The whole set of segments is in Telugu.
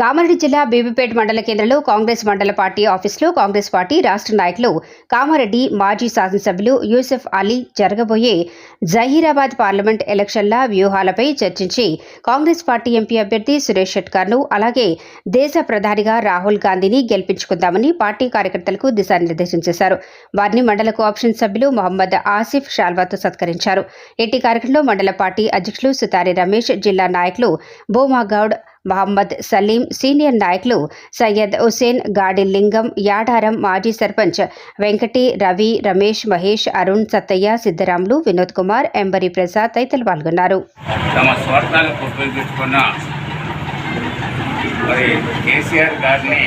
కామారెడ్డి జిల్లా బీబీపేట మండల కేంద్రంలో కాంగ్రెస్ మండల పార్టీ ఆఫీసులో కాంగ్రెస్ పార్టీ రాష్ట్ర నాయకులు కామారెడ్డి మాజీ శాసనసభ్యులు యూసెఫ్ అలీ జరగబోయే జహీరాబాద్ పార్లమెంట్ ఎలక్షన్ల వ్యూహాలపై చర్చించి కాంగ్రెస్ పార్టీ ఎంపీ అభ్యర్థి సురేష్ షెట్కర్ను అలాగే దేశ ప్రధానిగా రాహుల్ గాంధీని గెలిపించుకుందామని పార్టీ కార్యకర్తలకు దిశానిర్దేశం చేశారు. వారిని మండల కోఆప్షన్ సభ్యులు మహమ్మద్ ఆసిఫ్ షాల్వాతో సత్కరించారు. ఎట్టి కార్యక్రమంలో మండల పార్టీ అధ్యక్షులు సుతారి రమేష్ జిల్లా నాయకులు బోమాగౌడ్ మహమ్మద్ సలీం సీనియర్ నాయకులు సయ్యద్ హుసేన్ గాడి లింగం యాడారం మాజీ సర్పంచ్ వెంకటి రవి రమేష్ మహేష్ అరుణ్ సత్తయ్య సిద్ధరాములు వినోద్ కుమార్ ఎంబరి ప్రసాద్ తదితరులు పాల్గొన్నారు. తమ స్వార్థాలకు ఉపయోగించుకున్న మరి కేసీఆర్ గారిని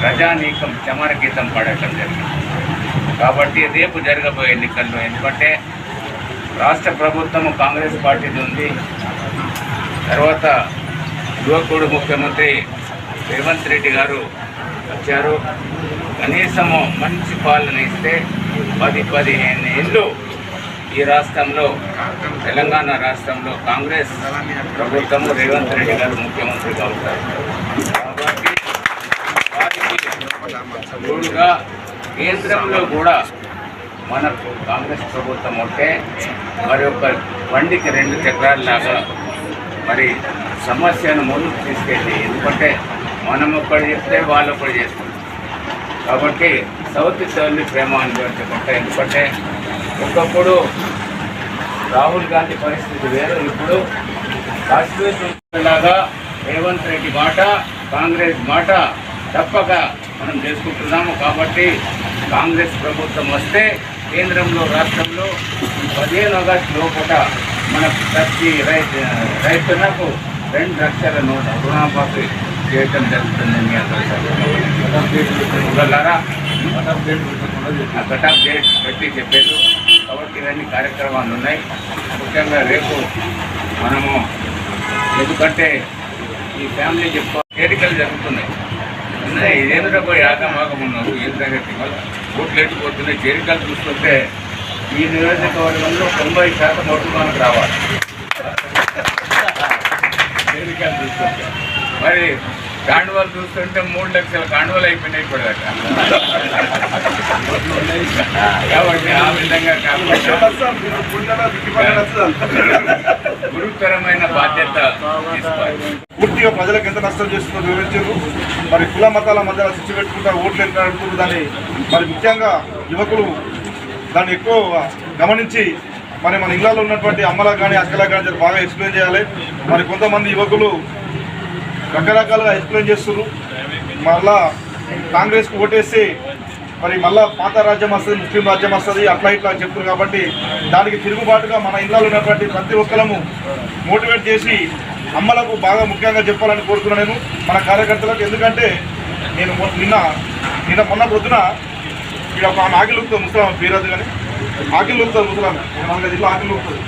ప్రజానీకం చమరగీతం పాడటం జరిగింది. కాబట్టి రేపు జరగబోయే ఎన్నికల్లో ఎందుకంటే రాష్ట్ర ప్రభుత్వం కాంగ్రెస్ పార్టీది ఉంది. తర్వాత యువకుడు ముఖ్యమంత్రి రేవంత్ రెడ్డి గారు వచ్చారు. కనీసము మంచి పాలన ఇస్తే పది పదిహేను ఏళ్ళు ఈ రాష్ట్రంలో తెలంగాణ రాష్ట్రంలో కాంగ్రెస్ ప్రభుత్వము రేవంత్ రెడ్డి గారు ముఖ్యమంత్రిగా ఉంటారు. కాబట్టి వారికి తోడుగా కేంద్రంలో కూడా మనకు కాంగ్రెస్ ప్రభుత్వం ఉంటే మరి ఒక బండికి రెండు చక్రాలలాగా మరి సమస్యను ముందుకు తీసుకెళ్ళి ఎందుకంటే మనం ఒక్కడు చెప్తే వాళ్ళు ఒకటి చేస్తారు కాబట్టి సౌత్ తల్లి ప్రేమ అనుభవించకుండా ఎందుకంటే ఒకప్పుడు రాహుల్ గాంధీ పరిస్థితి వేరు. ఇప్పుడు కాశ్మీర్ లాగా రేవంత్ రెడ్డి మాట కాంగ్రెస్ మాట తప్పక మనం చేసుకుంటున్నాము. కాబట్టి కాంగ్రెస్ ప్రభుత్వం వస్తే కేంద్రంలో రాష్ట్రంలో పదిహేను ఆగస్టు లోపల మన ప్రతి రైతు రైతులకు రెండు లక్షల నూట రుణమాఫీ చేయటం జరుగుతుంది మీ అందరిలారా ఆ కటాఫ్ డేట్ పెట్టి చెప్పారు. కాబట్టి ఇవన్నీ కార్యక్రమాలు ఉన్నాయి. ముఖ్యంగా రేపు మనము ఎందుకంటే ఈ ఫ్యామిలీ చెప్పుకో వేదికలు జరుగుతున్నాయి. ఉన్నాయి ఇదేంద్ర పోయి ఆగమాగం ఉన్నారు ఏం సంగతి వల్ల ఓట్లు ఎట్టుకుపోతున్నాయి చేరికలు చూస్తుంటే ఈ నియోజకవర్గంలో తొంభై శాతం ఓట్లు మనకు రావాలి చేరికలు చూస్తుంటే మరి కాండువాలు చూస్తుంటే మూడు లక్షల కాండువాలు అయిపోయినాయి కూడా కాబట్టి ఆ విధంగా గురుతరమైన బాధ్యత పూర్తిగా ప్రజలకు ఎంత నష్టం చేస్తుందో వివరించారు. మరి కుల మతాల మధ్య శిక్ష పెట్టుకుంటా ఓట్లు ఎంత అడుగుతున్నారు దాన్ని? మరి ముఖ్యంగా యువకులు దాన్ని ఎక్కువ గమనించి మరి మన ఇళ్ళలో ఉన్నటువంటి అమ్మలకు కానీ అక్కలకు కానీ బాగా ఎక్స్ప్లెయిన్ చేయాలి. మరి కొంతమంది యువకులు రకరకాలుగా ఎక్స్ప్లెయిన్ చేస్తున్నారు. మళ్ళా కాంగ్రెస్కి ఓటేస్తే మరి మళ్ళా పాత రాజ్యం వస్తుంది ముస్లిం రాజ్యం వస్తుంది అట్లా ఇట్లా చెప్తున్నారు కాబట్టి దానికి తిరుగుబాటుగా మన ఇళ్ళలో ఉన్నటువంటి ప్రతి ఒక్కరము మోటివేట్ చేసి అమ్మలకు బాగా ముఖ్యంగా చెప్పాలని కోరుతున్నాను నేను మన కార్యకర్తలకు. ఎందుకంటే నేను నిన్న నిన్న మొన్న పొద్దున ఇక్కడ ఒక ఆమె ఆకిలి ముసలాం పేరదు కానీ. ఆకిలి ఊపుతుంది ముసలాం మన ఇల్లు ఆకిలి ఊపుతుంది.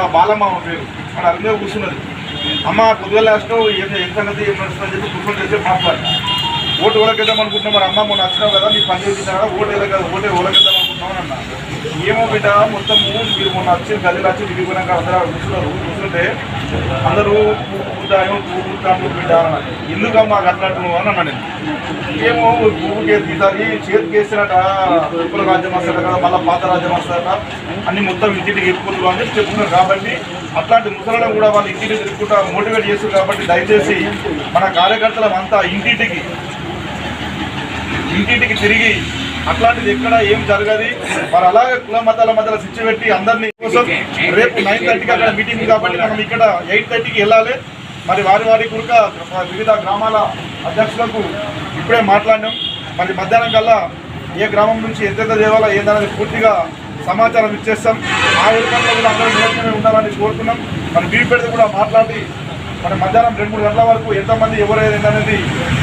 నా బాలమ్మ పేరు. మన అరమే కూర్చున్నది. అమ్మ పొద్దుగా లాస్ట్ ఏం సంగతి ఏం నడుస్తుందని చెప్పి కూర్చొని చేసి మాట్లాడు ఓటు ఓలకేద్దాం అనుకుంటున్నాం మరి అమ్మ మొన్న వచ్చినావు కదా నీకు పని చేసిన కదా ఓటు ఎలా కదా ఓటే ఓలకేద్దాం అనుకుంటున్నాం అన్న. ఏమో బిడ్డ మొత్తం మీరు మొన్న వచ్చి గదిలో వచ్చి దిగిపోయినాక అందరూ కూర్చున్నారు. కూర్చుంటే అందరూ పూర్తాయం పూర్తాను బిడ్డ అన్నారు ఎందుకమ్మా అట్లంటున్నావు అని అన్నా నేను. ఏమో పువ్వుకి ఈసారి చేతికి వేసినట రాజ్యం వస్తాడు కదా మళ్ళీ పాత రాజ్యం వస్తాడట అన్ని మొత్తం ఇంటికి ఎక్కువ అని చెప్తున్నారు. కాబట్టి అట్లాంటి ముసలను కూడా వాళ్ళు ఇంటికి తిరుగుకుంటా మోటివేట్ చేస్తారు కాబట్టి దయచేసి మన కార్యకర్తలం అంతా ఇంటింటికి ఇంటింటికి తిరిగి అట్లాంటిది ఎక్కడ ఏం జరగదు. మరి అలాగే కుల మతాల మధ్యలో శిక్ష పెట్టి అందరినీ కోసం రేపు నైన్ థర్టీకి అక్కడ మీటింగ్ కాబట్టి మనం ఇక్కడ ఎయిట్ థర్టీకి వెళ్ళాలి. మరి వారి వారి కురక వివిధ గ్రామాల అధ్యక్షులకు ఇప్పుడే మాట్లాడినాం. మరి మధ్యాహ్నం కల్లా ఏ గ్రామం నుంచి ఎంతెంత దేవాలో ఏందనేది పూర్తిగా సమాచారం ఇచ్చేస్తాం. ఆ విధంగా కూడా అందరూ నిరంతరమే ఉండాలని కోరుతున్నాం మరి బీ పెడితే కూడా మాట్లాడి మరి మధ్యాహ్నం రెండు మూడు గంటల వరకు ఎంతమంది ఎవరైంది అనేది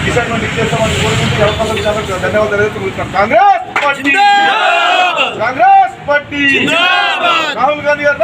డిసైడ్మెంట్ ఇచ్చేస్తామని కోరుకుంటూ అవకాశం ఇచ్చినందుకు ధన్యవాదాలు తెలుపుతున్నాం Congress party! Congress party! Rahul Gandhi గారు